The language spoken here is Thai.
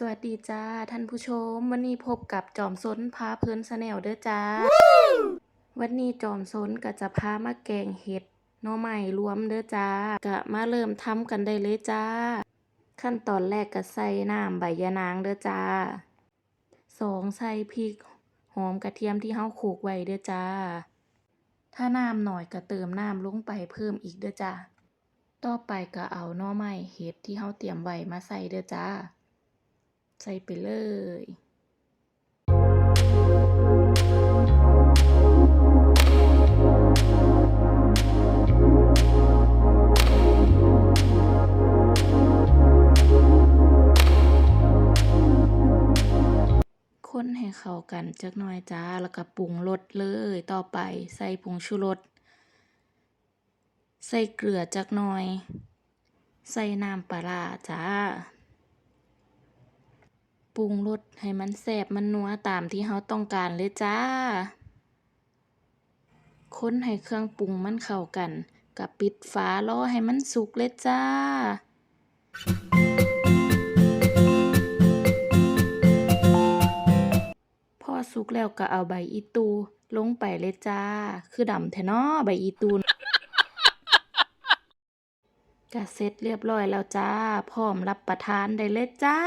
สวัสดีจ้าท่านผู้ชม วันนี้พบกับจอมซนพาเพลินสแนลเด้อจ้า วันนี้จอมซนก็จะพามาแกงเห็ดหน่อไม้รวมเด้อจ้ากะมาเริ่มทำกันได้เลยจ้า ขั้นตอนแรกก็ใส่น้ำใบยะนางเด้อจ้าสองใส่พริกหอมกระเทียมที่เฮาโขลกไว้เด้อจ้า ถ้าน้ำหน่อยก็เติมน้ำลงไปเพิ่มอีกเด้อจ้า ต่อไปก็เอาหน่อไม้เห็ดที่เฮาเตรียมไว้มาใส่เด้อจ้า ใส่ไปเลยคนให้เข้ากันจักหน่อยจ้า แล้วก็ปรุงรสเลย ต่อไปใส่ผงชูรส ใส่เกลือจักหน่อย ใส่น้ำปลาจ้า ปรุงรสให้มันแซ่บมันนัวตามที่เราต้องการเลยจ้า ค้นให้เครื่องปรุงมันเข้ากันก็ปิดฝารอให้มันสุกเลยจ้าพอสุกแล้วก็เอาใบอีตูลงไปเลยจ้า คือดำแท้นาะใบอีตูก็เสร็จเรียบร้อยแล้วจ้า พร้อมรับประทานได้เลยจ้า